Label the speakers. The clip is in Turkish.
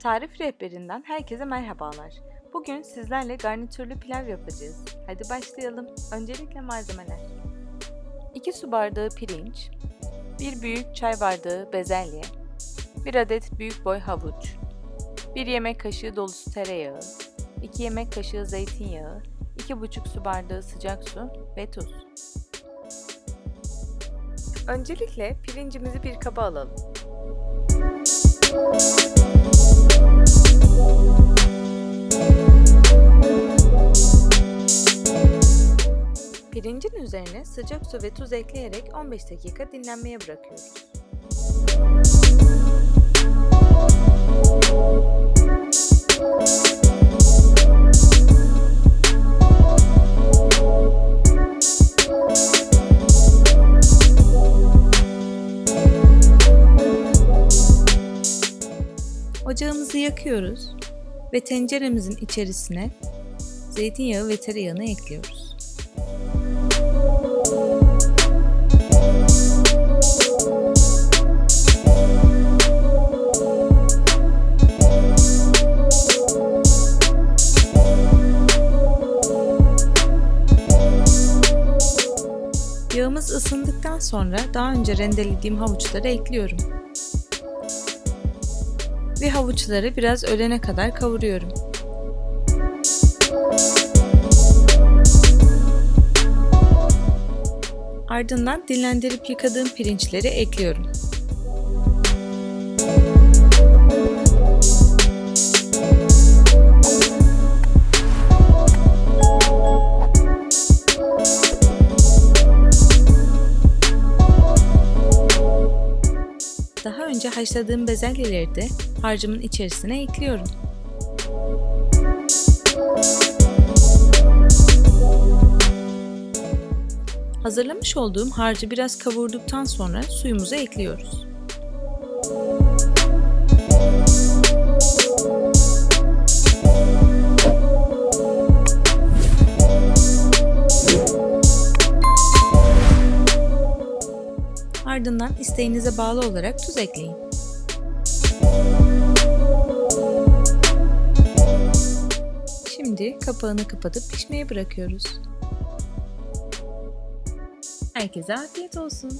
Speaker 1: Tarif rehberinden herkese merhabalar. Bugün sizlerle garnitürlü pilav yapacağız. Hadi başlayalım. Öncelikle malzemeler. 2 su bardağı pirinç, 1 büyük çay bardağı bezelye, 1 adet büyük boy havuç, 1 yemek kaşığı dolusu tereyağı, 2 yemek kaşığı zeytinyağı, 2,5 su bardağı sıcak su ve tuz. Öncelikle pirincimizi bir kaba alalım. Pirincin üzerine sıcak su ve tuz ekleyerek 15 dakika dinlenmeye bırakıyoruz. Ocağımızı yakıyoruz ve tenceremizin içerisine zeytinyağı ve tereyağını ekliyoruz. Yağımız ısındıktan sonra daha önce rendelediğim havuçları ekliyorum. Ve havuçları biraz ölene kadar kavuruyorum. Ardından dinlendirip yıkadığım pirinçleri ekliyorum. Önce haşladığım bezelyeleri de harcımın içerisine ekliyorum. Hazırlamış olduğum harcı biraz kavurduktan sonra suyumuzu ekliyoruz. Ardından isteğinize bağlı olarak tuz ekleyin. Şimdi kapağını kapatıp pişmeye bırakıyoruz. Herkese afiyet olsun.